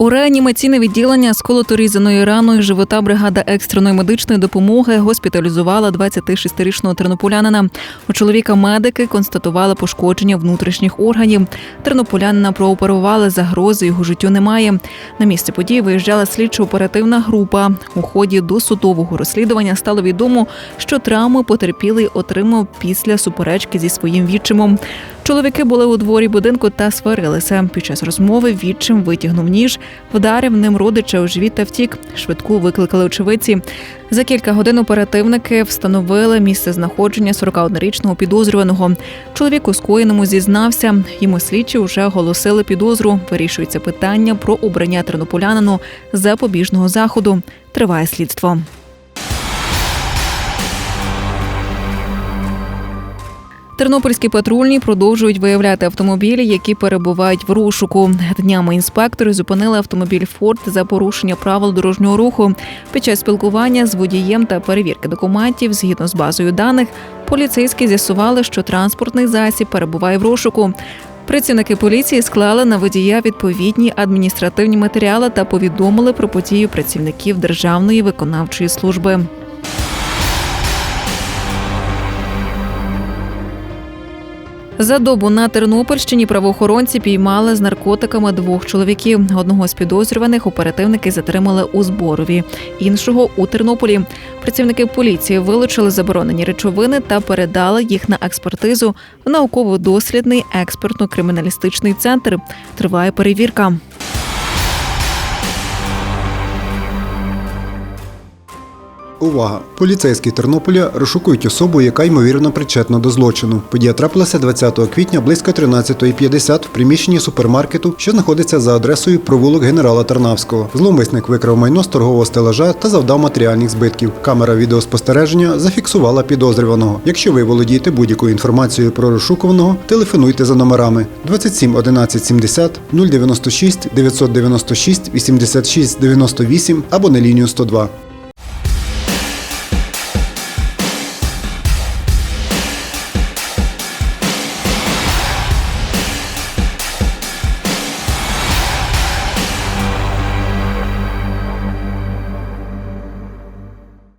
У реанімаційне відділення з колоторізаною раною живота бригада екстреної медичної допомоги госпіталізувала 26-річного тернополянина. У чоловіка медики констатували пошкодження внутрішніх органів. Тернополянина прооперували, загрози його життю немає. На місце події виїжджала слідчо-оперативна група. У ході досудового розслідування стало відомо, що травми потерпілий отримав після суперечки зі своїм відчимом. Чоловіки були у дворі будинку та сварилися. Під час розмови відчим витягнув ніж, вдарив ним родича у живіт та втік. Швидку викликали очевидці. За кілька годин оперативники встановили місце знаходження 41-річного підозрюваного. Чоловік у скоєному зізнався. Йому слідчі вже оголосили підозру. Вирішується питання про обрання тернополянину запобіжного заходу. Триває слідство. Тернопільські патрульні продовжують виявляти автомобілі, які перебувають в розшуку. Днями інспектори зупинили автомобіль Форд за порушення правил дорожнього руху. Під час спілкування з водієм та перевірки документів згідно з базою даних, поліцейські з'ясували, що транспортний засіб перебуває в розшуку. Працівники поліції склали на водія відповідні адміністративні матеріали та повідомили про подію працівників Державної виконавчої служби. За добу на Тернопільщині правоохоронці піймали з наркотиками двох чоловіків. Одного з підозрюваних оперативники затримали у зборові, іншого у Тернополі. Працівники поліції вилучили заборонені речовини та передали їх на експертизу в науково-дослідний експертно-криміналістичний центр. Триває перевірка. Увага! Поліцейські Тернополя розшукують особу, яка ймовірно причетна до злочину. Подія трапилася 20 квітня близько 13.50 в приміщенні супермаркету, що знаходиться за адресою провулок генерала Тарнавського. Зловмисник викрав майно з торгового стелажа та завдав матеріальних збитків. Камера відеоспостереження зафіксувала підозрюваного. Якщо ви володієте будь-якою інформацією про розшукуваного, телефонуйте за номерами 27 11 70 096 996 86 98 або на лінію 102.